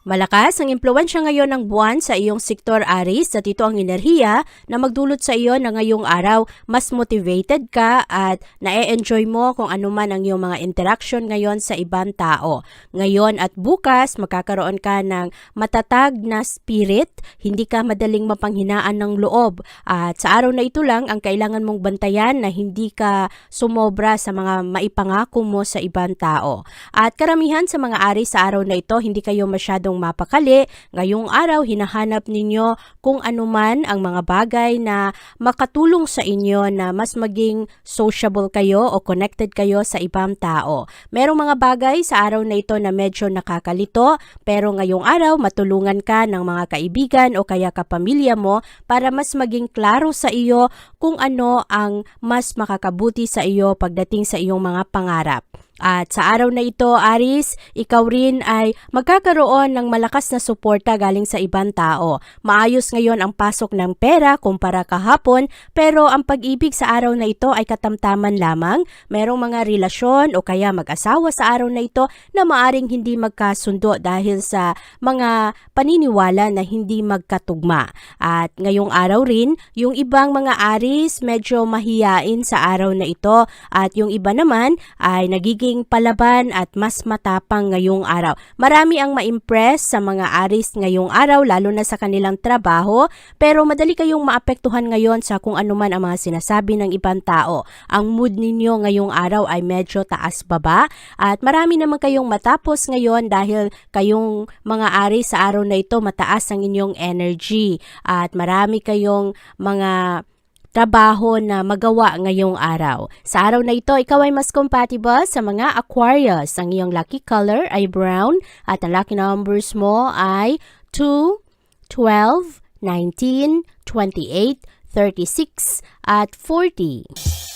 Malakas ang impluensya ngayon ng buwan sa iyong sektor Aris at ito ang enerhiya na magdulot sa iyo na ngayong araw mas motivated ka at na-enjoy mo kung ano man ang iyong mga interaction ngayon sa ibang tao. Ngayon at bukas magkakaroon ka ng matatag na spirit, hindi ka madaling mapanghinaan ng loob at sa araw na ito lang ang kailangan mong bantayan na hindi ka sumobra sa mga maipangako mo sa ibang tao. At karamihan sa mga ari sa araw na ito, hindi kayo masyadong mapakali. Ngayong araw, hinahanap ninyo kung ano man ang mga bagay na makatulong sa inyo na mas maging sociable kayo o connected kayo sa ibang tao. Merong mga bagay sa araw na ito na medyo nakakalito, pero ngayong araw, matulungan ka ng mga kaibigan o kaya kapamilya mo para mas maging klaro sa iyo kung ano ang mas makakabuti sa iyo pagdating sa iyong mga pangarap. At sa araw na ito, Aris, ikaw rin ay magkakaroon ng malakas na suporta galing sa ibang tao. Maayos ngayon ang pasok ng pera kumpara kahapon, pero ang pag-ibig sa araw na ito ay katamtaman lamang. Merong mga relasyon o kaya mag-asawa sa araw na ito na maaring hindi magkasundo dahil sa mga paniniwala na hindi magkatugma. At ngayong araw rin, yung ibang mga Aris medyo mahiyain sa araw na ito at yung iba naman ay nagiging palaban at mas matapang ngayong araw. Marami ang ma-impress sa mga Aris ngayong araw lalo na sa kanilang trabaho pero madali kayong maapektuhan ngayon sa kung ano man ang mga sinasabi ng ibang tao. Ang mood ninyo ngayong araw ay medyo taas baba at marami naman kayong matapos ngayon dahil kayong mga Aris sa araw na ito mataas ang inyong energy at marami kayong mga trabaho na magawa ngayong araw. Sa araw na ito, ikaw ay mas compatible sa mga Aquarius. Ang iyong lucky color ay brown at ang lucky numbers mo ay 2, 12, 19, 28, 36 at 40.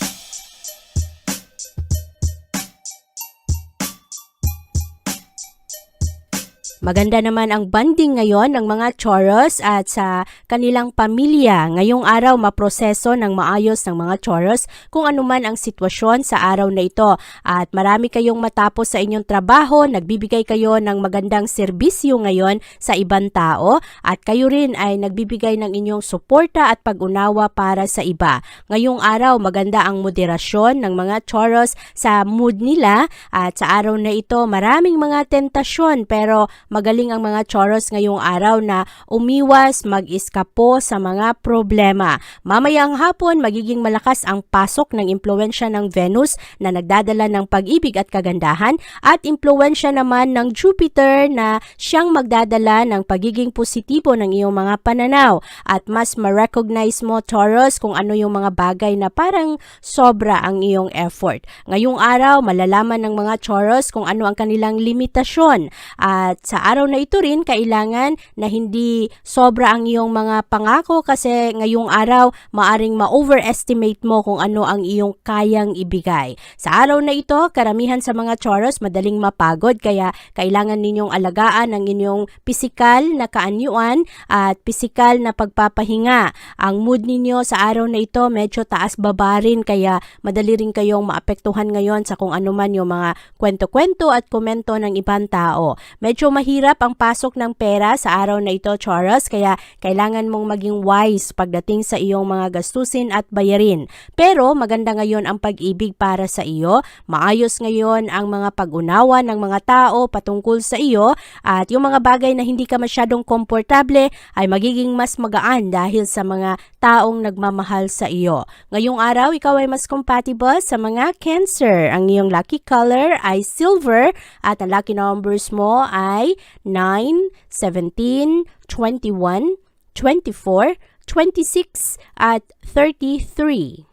Maganda naman ang banding ngayon ng mga Taurus at sa kanilang pamilya. Ngayong araw, maproseso ng maayos ng mga Taurus kung ano man ang sitwasyon sa araw na ito. At marami kayong matapos sa inyong trabaho, nagbibigay kayo ng magandang serbisyo ngayon sa ibang tao at kayo rin ay nagbibigay ng inyong suporta at pag-unawa para sa iba. Ngayong araw, maganda ang moderasyon ng mga Taurus sa mood nila at sa araw na ito, maraming mga tentasyon pero magaling ang mga Taurus ngayong araw na umiwas, mag-iskapo sa mga problema. Mamayang hapon, magiging malakas ang pasok ng impluensya ng Venus na nagdadala ng pag-ibig at kagandahan at impluensya naman ng Jupiter na siyang magdadala ng pagiging positibo ng iyong mga pananaw at mas ma-recognize mo Taurus kung ano yung mga bagay na parang sobra ang iyong effort. Ngayong araw, malalaman ng mga Taurus kung ano ang kanilang limitasyon at sa araw na ito rin, kailangan na hindi sobra ang iyong mga pangako kasi ngayong araw, maaring ma-overestimate mo kung ano ang iyong kayang ibigay. Sa araw na ito, karamihan sa mga Taurus madaling mapagod kaya kailangan ninyong alagaan ang inyong pisikal na kaanyuan at pisikal na pagpapahinga. Ang mood ninyo sa araw na ito medyo taas-baba rin kaya madali rin kayong maapektuhan ngayon sa kung ano man yung mga kwento-kwento at komento ng ibang tao. Medyo mahirap ang pasok ng pera sa araw na ito, Taurus, kaya kailangan mong maging wise pagdating sa iyong mga gastusin at bayarin. Pero maganda ngayon ang pag-ibig para sa iyo. Maayos ngayon ang mga pag-unawa ng mga tao patungkol sa iyo at yung mga bagay na hindi ka masyadong komportable ay magiging mas magaan dahil sa mga taong nagmamahal sa iyo. Ngayong araw, ikaw ay mas compatible sa mga Cancer. Ang iyong lucky color ay silver at ang lucky numbers mo ay 9, 17, 21, 24, 26 at 33.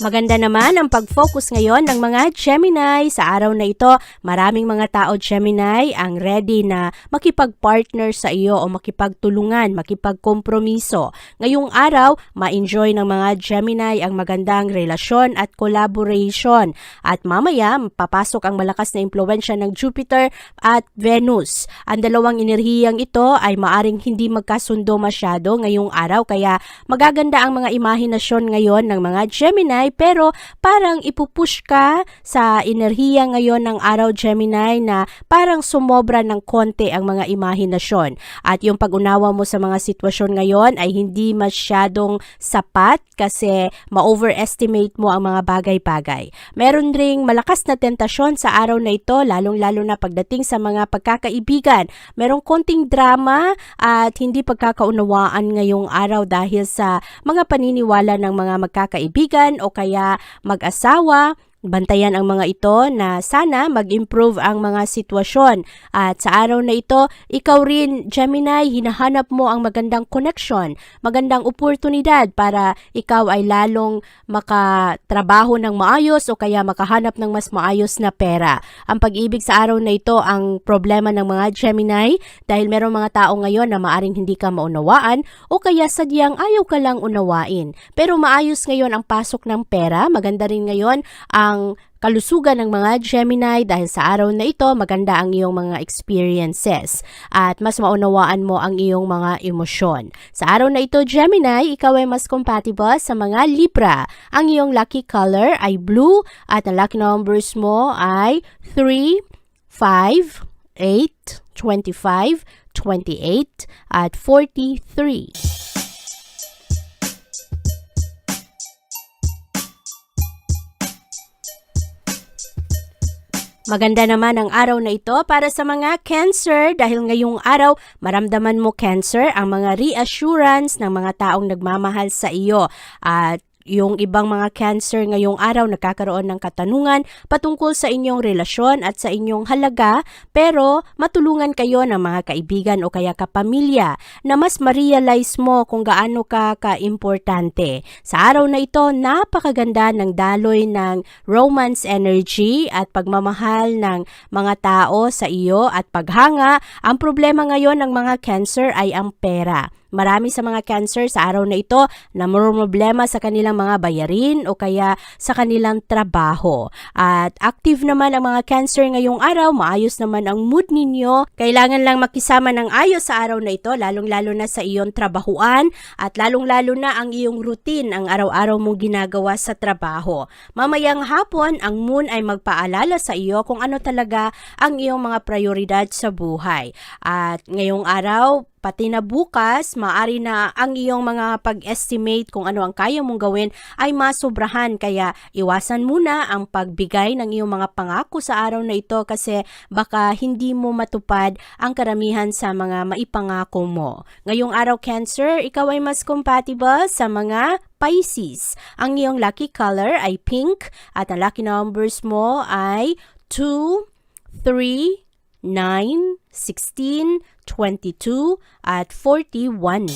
Maganda naman ang pag-focus ngayon ng mga Gemini. Sa araw na ito, maraming mga tao Gemini ang ready na makipag-partner sa iyo o makipagtulungan, makipagkompromiso. Ngayong araw, ma-enjoy ng mga Gemini ang magandang relasyon at collaboration. At mamaya, papasok ang malakas na impluensya ng Jupiter at Venus. Ang dalawang enerhiyang ito ay maaring hindi magkasundo masyado ngayong araw kaya magaganda ang mga imahinasyon ngayon ng mga Gemini pero parang ipupush ka sa enerhiya ngayon ng araw Gemini na parang sumobra ng konti ang mga imahinasyon. At yung pag-unawa mo sa mga sitwasyon ngayon ay hindi masyadong sapat kasi ma-overestimate mo ang mga bagay-bagay. Meron ring malakas na tentasyon sa araw na ito lalong-lalo na pagdating sa mga pagkakaibigan. Merong konting drama at hindi pagkakaunawaan ngayong araw dahil sa mga paniniwala ng mga magkakaibigan o kaya mag-asawa. Bantayan ang mga ito na sana mag-improve ang mga sitwasyon. At sa araw na ito, ikaw rin, Gemini, hinahanap mo ang magandang connection, magandang oportunidad para ikaw ay lalong makatrabaho ng maayos o kaya makahanap ng mas maayos na pera. Ang pag-ibig sa araw na ito ang problema ng mga Gemini dahil merong mga tao ngayon na maaring hindi ka maunawaan o kaya sadyang ayaw ka lang unawain. Pero maayos ngayon ang pasok ng pera, maganda rin ngayon ang kalusugan ng mga Gemini dahil sa araw na ito maganda ang iyong mga experiences at mas maunawaan mo ang iyong mga emosyon. Sa araw na ito Gemini, ikaw ay mas compatible sa mga Libra. Ang iyong lucky color ay blue at ang lucky numbers mo ay 3, 5, 8, 25, 28 at 43. Maganda naman ang araw na ito para sa mga Cancer. Dahil ngayong araw maramdaman mo Cancer ang mga reassurance ng mga taong nagmamahal sa iyo. At yung ibang mga cancer ngayong araw nagkakaroon ng katanungan patungkol sa inyong relasyon at sa inyong halaga pero matulungan kayo ng mga kaibigan o kaya kapamilya na mas ma-realize mo kung gaano ka ka-importante. Sa araw na ito, napakaganda ng daloy ng romance energy at pagmamahal ng mga tao sa iyo at paghanga. Ang problema ngayon ng mga cancer ay ang pera. Marami sa mga cancer sa araw na ito na problema sa kanilang mga bayarin o kaya sa kanilang trabaho. At active naman ang mga cancer ngayong araw, maayos naman ang mood ninyo. Kailangan lang makisama ng ayos sa araw na ito, lalong-lalo na sa iyong trabahuan at lalong-lalo na ang iyong routine, ang araw-araw mong ginagawa sa trabaho. Mamayang hapon, ang moon ay magpaalala sa iyo kung ano talaga ang iyong mga prioridad sa buhay. At ngayong araw, pati na bukas, maari na ang iyong mga pag-estimate kung ano ang kaya mong gawin ay masobrahan. Kaya iwasan muna ang pagbigay ng iyong mga pangako sa araw na ito kasi baka hindi mo matupad ang karamihan sa mga maipangako mo. Ngayong araw Cancer, ikaw ay mas compatible sa mga Pisces. Ang iyong lucky color ay pink at ang lucky numbers mo ay 2, 3, 9, 16, 22, at 41.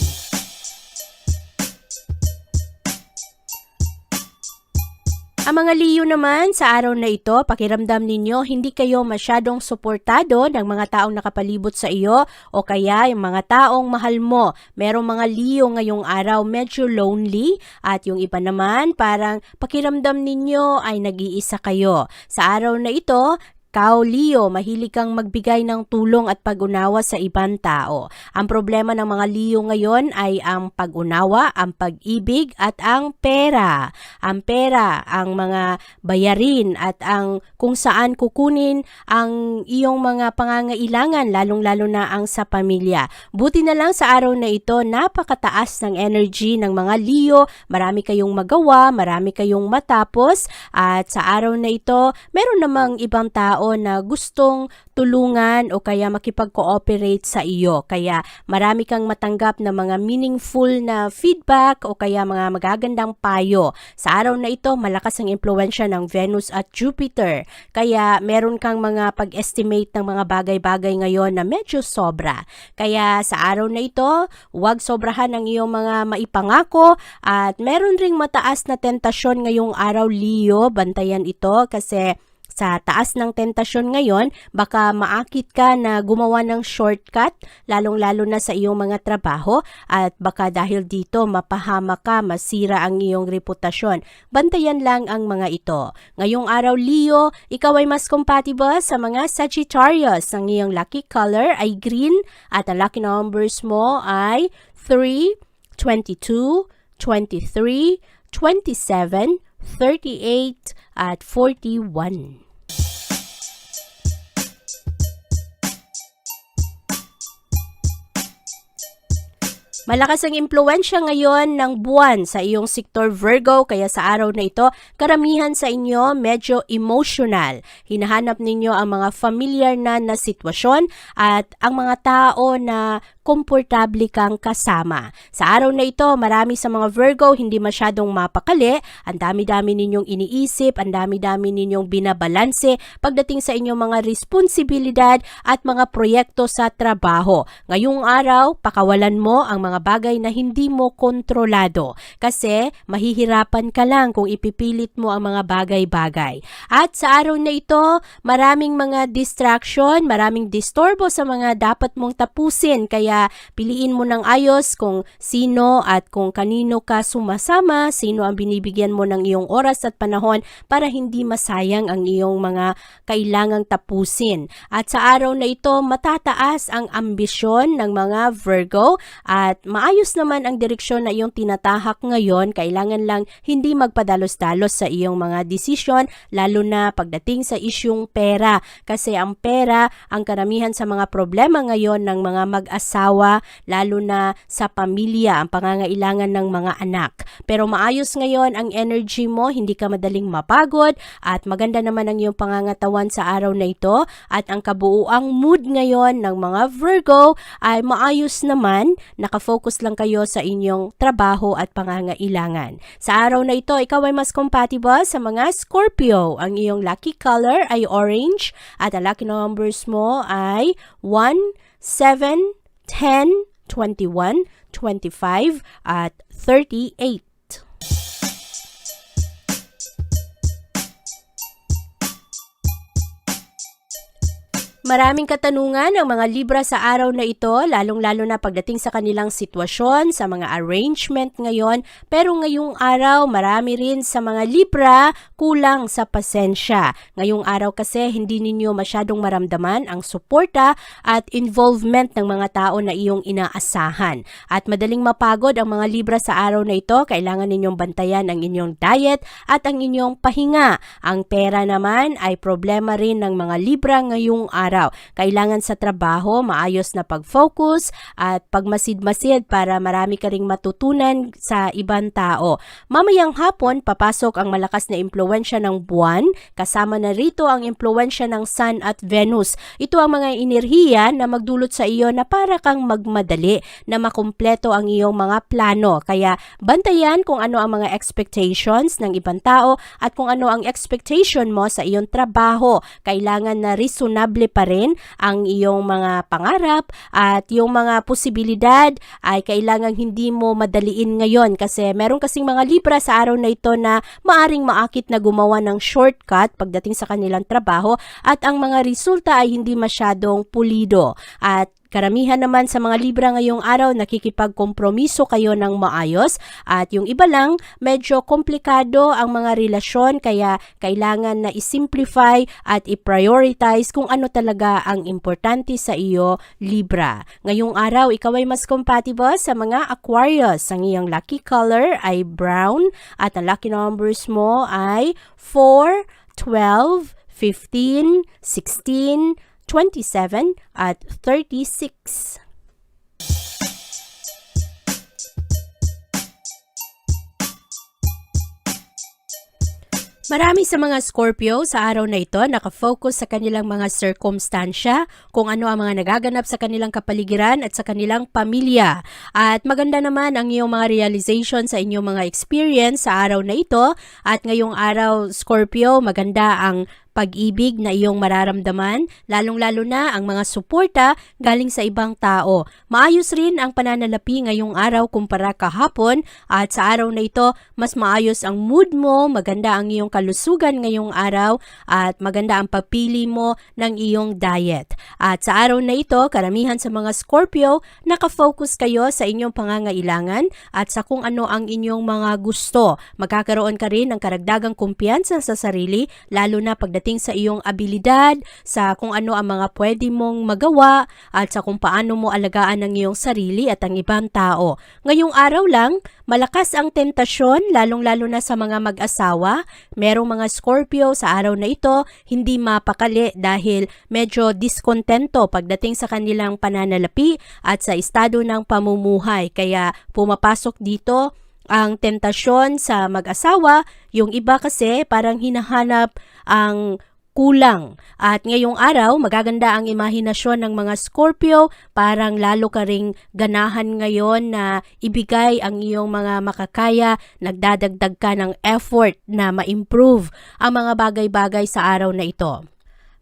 Ang mga Leo naman sa araw na ito, pakiramdam ninyo hindi kayo masyadong suportado ng mga taong nakapalibot sa iyo o kaya yung mga taong mahal mo. Merong mga Leo ngayong araw medyo lonely at yung iba naman parang pakiramdam ninyo ay nag-iisa kayo. Sa araw na ito, ikaw, Leo, mahilig kang magbigay ng tulong at pag-unawa sa ibang tao. Ang problema ng mga Leo ngayon ay ang pag-unawa, ang pag-ibig at ang pera. Ang pera, ang mga bayarin at ang kung saan kukunin ang iyong mga pangangailangan, lalong-lalo na ang sa pamilya. Buti na lang sa araw na ito, napakataas ng energy ng mga Leo. Marami kayong magawa, marami kayong matapos at sa araw na ito, meron namang ibang tao na gustong tulungan o kaya makipag-cooperate sa iyo. Kaya marami kang matanggap na mga meaningful na feedback o kaya mga magagandang payo. Sa araw na ito, malakas ang impluensya ng Venus at Jupiter. Kaya meron kang mga pag-estimate ng mga bagay-bagay ngayon na medyo sobra. Kaya sa araw na ito, huwag sobrahan ang iyong mga maipangako at meron ring mataas na tentasyon ngayong araw Leo. Bantayan ito kasi sa taas ng tentasyon ngayon, baka maakit ka na gumawa ng shortcut, lalong-lalo na sa iyong mga trabaho, at baka dahil dito mapahama ka, masira ang iyong reputasyon. Bantayan lang ang mga ito. Ngayong araw, Leo, ikaw ay mas compatible sa mga Sagittarius. Ang iyong lucky color ay green at ang lucky numbers mo ay 3, 22, 23, 27, 38, at 41. Malakas ang impluensya ngayon ng buwan sa iyong sektor Virgo kaya sa araw na ito, karamihan sa inyo medyo emotional. Hinahanap ninyo ang mga familiar na na sitwasyon at ang mga tao na komportable kang kasama. Sa araw na ito, marami sa mga Virgo hindi masyadong mapakali, ang dami-dami ninyong iniisip, ang dami-dami ninyong binabalanse pagdating sa inyong mga responsibilidad at mga proyekto sa trabaho. Ngayong araw, pakawalan mo ang mga bagay na hindi mo kontrolado kasi mahihirapan ka lang kung ipipilit mo ang mga bagay-bagay. At sa araw na ito, maraming mga distraction, maraming disturbo sa mga dapat mong tapusin kaya piliin mo ng ayos kung sino at kung kanino ka sumasama, sino ang binibigyan mo ng iyong oras at panahon para hindi masayang ang iyong mga kailangang tapusin. At sa araw na ito, matataas ang ambisyon ng mga Virgo at maayos naman ang direksyon na iyong tinatahak ngayon. Kailangan lang hindi magpadalos-dalos sa iyong mga desisyon, lalo na pagdating sa isyong pera. Kasi ang pera, ang karamihan sa mga problema ngayon ng mga mag-asawa, lalo na sa pamilya, ang pangangailangan ng mga anak. Pero maayos ngayon ang energy mo, hindi ka madaling mapagod at maganda naman ang iyong pangangatawan sa araw na ito at ang kabuuang mood ngayon ng mga Virgo ay maayos naman, nakafocus lang kayo sa inyong trabaho at pangangailangan. Sa araw na ito, ikaw ay mas compatible sa mga Scorpio. Ang iyong lucky color ay orange at ang lucky numbers mo ay 1, 7, 10, 21, 25, at 38. Maraming katanungan ang mga Libra sa araw na ito, lalong-lalo na pagdating sa kanilang sitwasyon, sa mga arrangement ngayon. Pero ngayong araw, marami rin sa mga Libra kulang sa pasensya. Ngayong araw kasi hindi ninyo masyadong maramdaman ang suporta at involvement ng mga tao na iyong inaasahan. At madaling mapagod ang mga Libra sa araw na ito, kailangan ninyong bantayan ang inyong diet at ang inyong pahinga. Ang pera naman ay problema rin ng mga Libra ngayong araw araw. Kailangan sa trabaho, maayos na pag-focus at pagmasid-masid para marami ka ring matutunan sa ibang tao. Mamayang hapon, papasok ang malakas na impluensya ng buwan, kasama na rito ang impluensya ng Sun at Venus. Ito ang mga enerhiya na magdulot sa iyo na para kang magmadali na makumpleto ang iyong mga plano. Kaya bantayan kung ano ang mga expectations ng ibang tao at kung ano ang expectation mo sa iyong trabaho. Kailangan na reasonable pa rin ang iyong mga pangarap at yung mga posibilidad ay kailangan hindi mo madaliin ngayon kasi meron kasing mga Libra sa araw na ito na maaring maakit na gumawa ng shortcut pagdating sa kanilang trabaho at ang mga resulta ay hindi masyadong pulido. At karamihan naman sa mga Libra ngayong araw nakikipagkompromiso kayo ng maayos at yung iba lang medyo komplikado ang mga relasyon kaya kailangan na isimplify at i-prioritize kung ano talaga ang importante sa iyo Libra. Ngayong araw ikaw ay mas compatible sa mga Aquarius. Ang iyong lucky color ay brown at ang lucky numbers mo ay 4, 12, 15, 16, 27 at 36. Marami sa mga Scorpio sa araw na ito nakafocus sa kanilang mga circumstansya, kung ano ang mga nagaganap sa kanilang kapaligiran at sa kanilang pamilya. At maganda naman ang iyong mga realization sa inyong mga experience sa araw na ito. At ngayong araw, Scorpio, maganda ang pag-ibig na iyong mararamdaman, lalong-lalo na ang mga suporta galing sa ibang tao. Maayos rin ang pananalapi ngayong araw kumpara kahapon at sa araw na ito, mas maayos ang mood mo, maganda ang iyong kalusugan ngayong araw at maganda ang papili mo ng iyong diet. At sa araw na ito, karamihan sa mga Scorpio, nakafocus kayo sa inyong pangangailangan at sa kung ano ang inyong mga gusto. Magkakaroon ka rin ng karagdagang kumpiyansa sa sarili, lalo na pagdating sa iyong abilidad, sa kung ano ang mga pwede mong magawa, at sa kung paano mo alagaan ang iyong sarili at ang ibang tao. Ngayong araw lang, malakas ang tentasyon, lalong-lalo na sa mga mag-asawa. Merong mga Scorpio sa araw na ito, hindi mapakali dahil medyo diskontento pagdating sa kanilang pananalapi at sa estado ng pamumuhay. Kaya pumapasok dito ang tentasyon sa mag-asawa, yung iba kasi parang hinahanap ang kulang. At ngayong araw, magaganda ang imahinasyon ng mga Scorpio, parang lalo ka ring ganahan ngayon na ibigay ang iyong mga makakaya, nagdadagdag ka ng effort na ma-improve ang mga bagay-bagay sa araw na ito.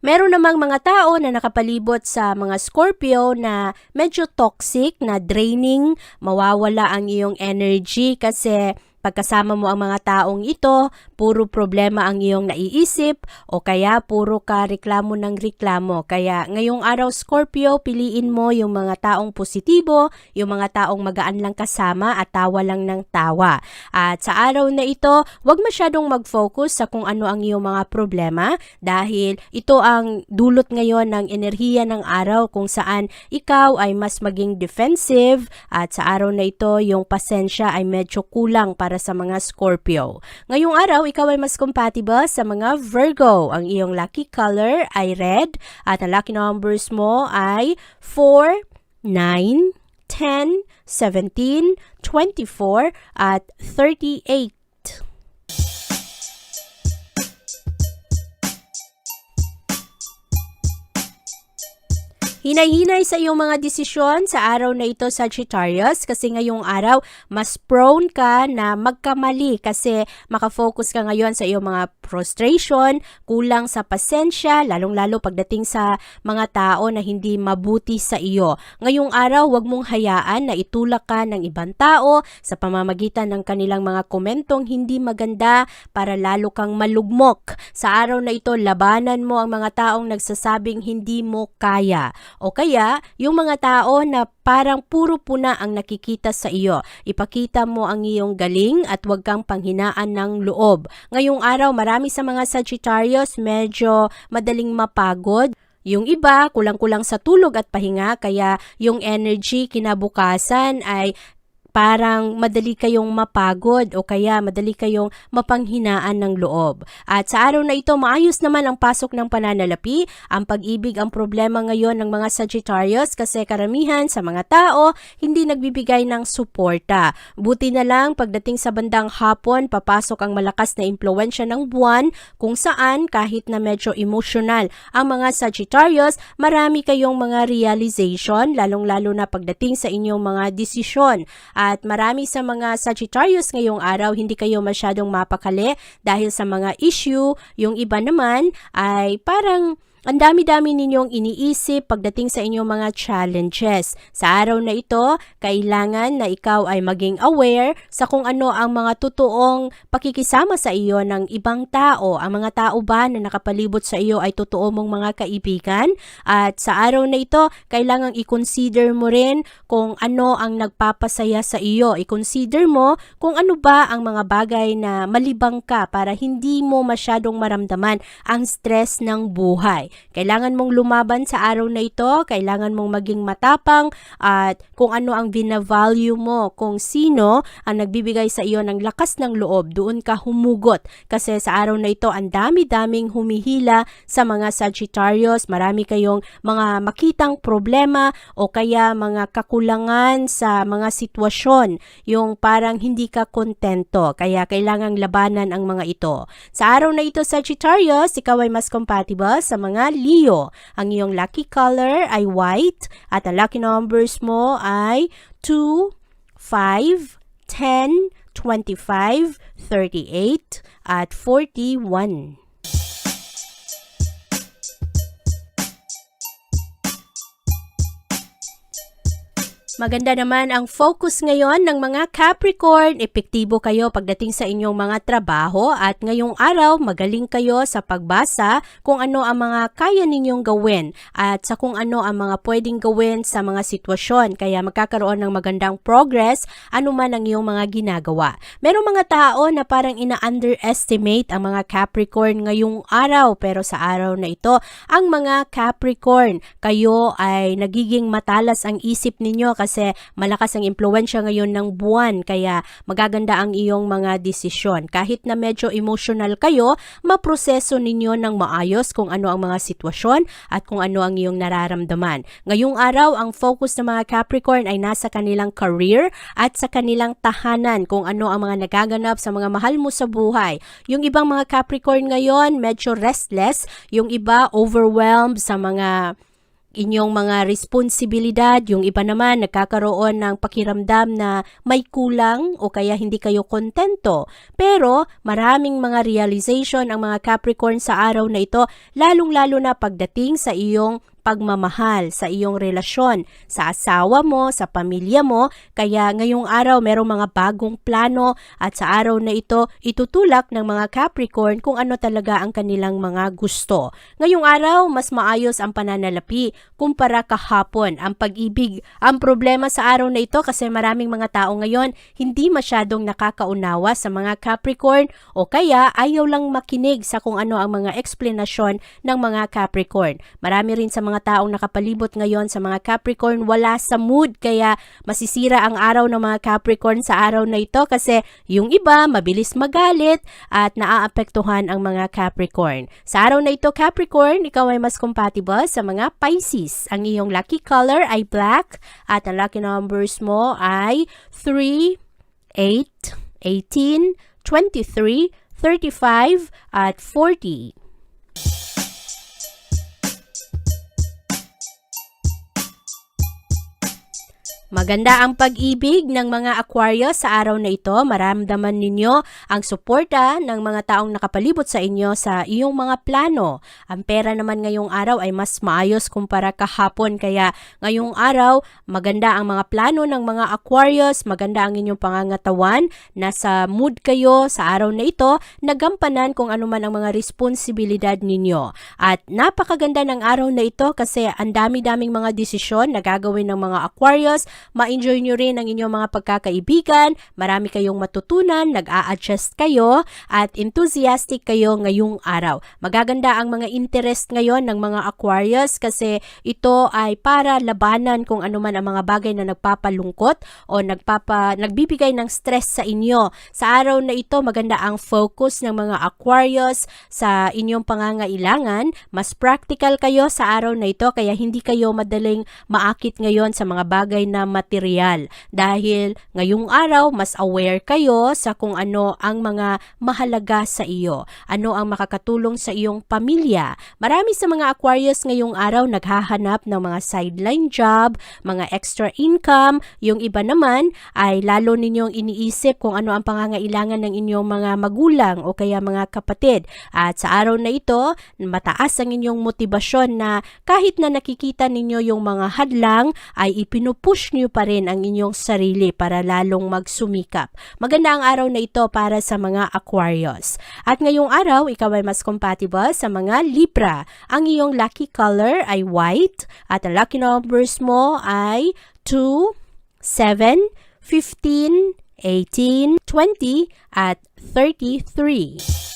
Meron namang mga tao na nakapalibot sa mga Scorpio na medyo toxic, na draining, mawawala ang iyong energy kasi pagkasama mo ang mga taong ito, puro problema ang iyong naiisip o kaya puro ka reklamo ng reklamo. Kaya ngayong araw Scorpio, piliin mo yung mga taong positibo, yung mga taong magaan lang kasama at tawa lang ng tawa. At sa araw na ito, huwag masyadong mag-focus sa kung ano ang iyong mga problema dahil ito ang dulot ngayon ng enerhiya ng araw kung saan ikaw ay mas maging defensive at sa araw na ito yung pasensya ay medyo kulang para sa mga Scorpio. Ngayong araw, ikaw ay mas compatible sa mga Virgo. Ang iyong lucky color ay red at ang lucky numbers mo ay 4, 9, 10, 17, 24 at 38. Hinay-hinay sa iyong mga desisyon sa araw na ito, Sagittarius, kasi ngayong araw, mas prone ka na magkamali kasi makafocus ka ngayon sa iyong mga frustration, kulang sa pasensya, lalong-lalo pagdating sa mga tao na hindi mabuti sa iyo. Ngayong araw, huwag mong hayaan na itulak ka ng ibang tao sa pamamagitan ng kanilang mga komentong hindi maganda para lalo kang malugmok. Sa araw na ito, labanan mo ang mga taong nagsasabing hindi mo kaya. O kaya, yung mga tao na parang puro puna ang nakikita sa iyo. Ipakita mo ang iyong galing at huwag kang panghinaan ng loob. Ngayong araw, marami sa mga Sagittarius medyo madaling mapagod. Yung iba, kulang-kulang sa tulog at pahinga, kaya yung energy kinabukasan ay parang madali kayong mapagod o kaya madali kayong mapanghinaan ng loob. At sa araw na ito, maayos naman ang pasok ng pananalapi. Ang pag-ibig ang problema ngayon ng mga Sagittarius kasi karamihan sa mga tao hindi nagbibigay ng suporta. Buti na lang pagdating sa bandang hapon, papasok ang malakas na impluensya ng buwan kung saan kahit na medyo emotional ang mga Sagittarius, marami kayong mga realization lalong-lalo na pagdating sa inyong mga desisyon. At marami sa mga Sagittarius ngayong araw, hindi kayo masyadong mapakali dahil sa mga issue. Yung iba naman ay parang ang dami-dami ninyong iniisip pagdating sa inyong mga challenges. Sa araw na ito, kailangan na ikaw ay maging aware sa kung ano ang mga totoong pakikisama sa iyo ng ibang tao. Ang mga tao ba na nakapalibot sa iyo ay totoo mong mga kaibigan? At sa araw na ito, kailangang i-consider mo rin kung ano ang nagpapasaya sa iyo. I-consider mo kung ano ba ang mga bagay na malibang ka para hindi mo masyadong maramdaman ang stress ng buhay. Kailangan mong lumaban sa araw na ito, kailangan mong maging matapang at kung ano ang binavalue mo, kung sino ang nagbibigay sa iyo ng lakas ng loob, doon ka humugot. Kasi sa araw na ito, ang dami-daming humihila sa mga Sagittarius, marami kayong mga makitang problema o kaya mga kakulangan sa mga sitwasyon, yung parang hindi ka kontento, kaya kailangang labanan ang mga ito. Sa araw na ito, Sagittarius, ikaw ay mas compatible sa mga Leo. Ang iyong lucky color ay white at ang lucky numbers mo ay 2, 5, 10, 25, 38, at 41. Maganda naman ang focus ngayon ng mga Capricorn. Epektibo kayo pagdating sa inyong mga trabaho at ngayong araw magaling kayo sa pagbasa kung ano ang mga kaya ninyong gawin at sa kung ano ang mga pwedeng gawin sa mga sitwasyon. Kaya magkakaroon ng magandang progress anuman ang iyong mga ginagawa. Merong mga tao na parang ina-underestimate ang mga Capricorn ngayong araw pero sa araw na ito, ang mga Capricorn, kayo ay nagiging matalas ang isip ninyo kasi malakas ang impluensya ngayon ng buwan kaya magaganda ang iyong mga desisyon. Kahit na medyo emotional kayo, maproseso ninyo ng maayos kung ano ang mga sitwasyon at kung ano ang iyong nararamdaman. Ngayong araw, ang focus ng mga Capricorn ay nasa kanilang career at sa kanilang tahanan kung ano ang mga nagaganap sa mga mahal mo sa buhay. Yung ibang mga Capricorn ngayon, medyo restless. Yung iba, overwhelmed sa mga inyong mga responsibilidad, yung iba naman nagkakaroon ng pakiramdam na may kulang o kaya hindi kayo kontento. Pero maraming mga realization ang mga Capricorn sa araw na ito, lalong-lalo na pagdating sa iyong pagmamahal sa iyong relasyon, sa asawa mo, sa pamilya mo, kaya ngayong araw merong mga bagong plano at sa araw na ito itutulak ng mga Capricorn kung ano talaga ang kanilang mga gusto. Ngayong araw, mas maayos ang pananalapi kumpara kahapon. Ang pag-ibig, ang problema sa araw na ito kasi maraming mga tao ngayon hindi masyadong nakakaunawa sa mga Capricorn o kaya ayaw lang makinig sa kung ano ang mga explanation ng mga Capricorn. Marami rin sa mga taong nakapalibot ngayon sa mga Capricorn wala sa mood kaya masisira ang araw ng mga Capricorn sa araw na ito kasi yung iba mabilis magalit at naaapektuhan ang mga Capricorn. Sa araw na ito Capricorn, ikaw ay mas compatible sa mga Pisces. Ang iyong lucky color ay black at ang lucky numbers mo ay 3, 8, 18, 23, 35 at 40. Maganda ang pag-ibig ng mga Aquarius sa araw na ito. Maramdaman ninyo ang suporta ng mga taong nakapalibot sa inyo sa iyong mga plano. Ang pera naman ngayong araw ay mas maayos kumpara kahapon. Kaya ngayong araw, maganda ang mga plano ng mga Aquarius. Maganda ang inyong pangangatawan. Nasa mood kayo sa araw na ito. Nagampanan kung ano man ang mga responsibilidad ninyo. At napakaganda ng araw na ito kasi ang dami-daming mga desisyon na gagawin ng mga Aquarius ma-enjoy nyo rin ang inyong mga pagkakaibigan, marami kayong matutunan, nag-a-adjust kayo, at enthusiastic kayo ngayong araw. Magaganda ang mga interest ngayon ng mga Aquarius kasi ito ay para labanan kung ano man ang mga bagay na nagpapalungkot o nagpapa, nagbibigay ng stress sa inyo. Sa araw na ito, maganda ang focus ng mga Aquarius sa inyong pangangailangan. Mas practical kayo sa araw na ito kaya hindi kayo madaling maakit ngayon sa mga bagay na material dahil ngayong araw mas aware kayo sa kung ano ang mga mahalaga sa iyo, ano ang makakatulong sa iyong pamilya. Marami sa mga Aquarius ngayong araw naghahanap ng mga sideline job, mga extra income, yung iba naman ay lalo ninyong iniisip kung ano ang pangangailangan ng inyong mga magulang o kaya mga kapatid. At sa araw na ito, mataas ang inyong motibasyon na kahit na nakikita ninyo yung mga hadlang, ay ipinupush nyo pa rin ang inyong sarili para lalong magsumikap. Maganda ang araw na ito para sa mga Aquarius. At ngayong araw, ikaw ay mas compatible sa mga Libra. Ang iyong lucky color ay white at ang lucky numbers mo ay 2, 7, 15, 18, 20 at 33.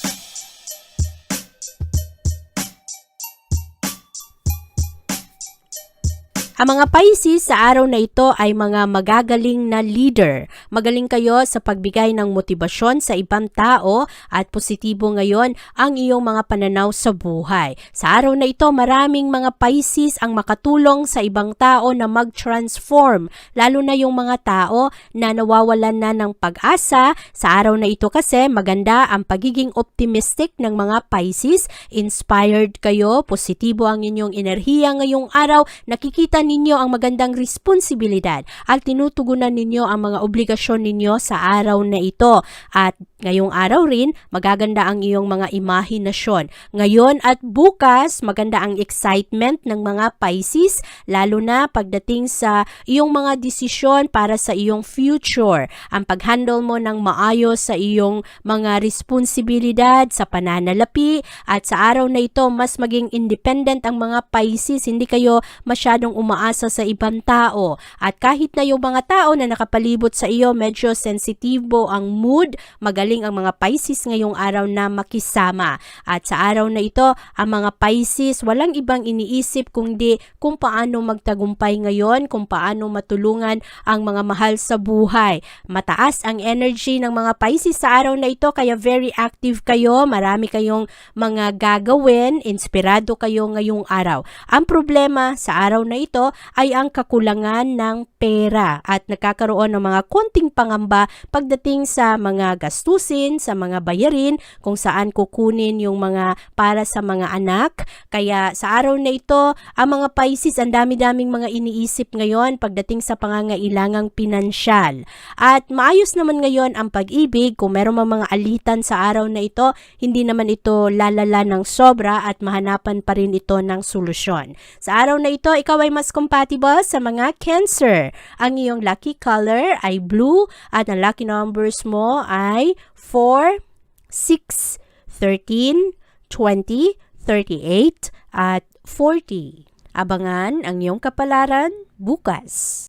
Ang mga Pisces sa araw na ito ay mga magagaling na leader. Magaling kayo sa pagbigay ng motibasyon sa ibang tao at positibo ngayon ang iyong mga pananaw sa buhay. Sa araw na ito, maraming mga Pisces ang makatulong sa ibang tao na mag-transform, lalo na yung mga tao na nawawalan na ng pag-asa. Sa araw na ito kasi, maganda ang pagiging optimistic ng mga Pisces. Inspired kayo, positibo ang inyong enerhiya ngayong araw, nakikita ninyo ang magandang responsibilidad at tinutugunan ninyo ang mga obligasyon ninyo sa araw na ito. At ngayong araw rin, magaganda ang iyong mga imahinasyon. Ngayon at bukas, maganda ang excitement ng mga Pisces, lalo na pagdating sa iyong mga desisyon para sa iyong future. Ang paghandle mo ng maayos sa iyong mga responsibilidad sa pananalapi at sa araw na ito, mas maging independent ang mga Pisces. Hindi kayo masyadong umaasa sa ibang tao. At kahit na yung mga tao na nakapalibot sa iyo, medyo sensitibo ang mood, magaling ang mga Pisces ngayong araw na makisama. At sa araw na ito, ang mga Pisces, walang ibang iniisip kundi kung paano magtagumpay ngayon, kung paano matulungan ang mga mahal sa buhay. Mataas ang energy ng mga Pisces sa araw na ito, kaya very active kayo, marami kayong mga gagawin, inspirado kayo ngayong araw. Ang problema sa araw na ito ay ang kakulangan ng pera at nagkakaroon ng mga konting pangamba pagdating sa mga gastusin, sa mga bayarin, kung saan kukunin yung mga para sa mga anak. Kaya sa araw na ito, ang mga Pisces, ang dami-daming mga iniisip ngayon pagdating sa pangangailangang pinansyal. At maayos naman ngayon ang pag-ibig, kung meron mang mga alitan sa araw na ito, hindi naman ito lalala ng sobra at mahanapan pa rin ito ng solusyon. Sa araw na ito, ikaw ay mas compatible sa mga Cancer. Ang iyong lucky color ay blue at ang lucky numbers mo ay 4, 6, 13, 20, 38 at 40. Abangan ang iyong kapalaran bukas.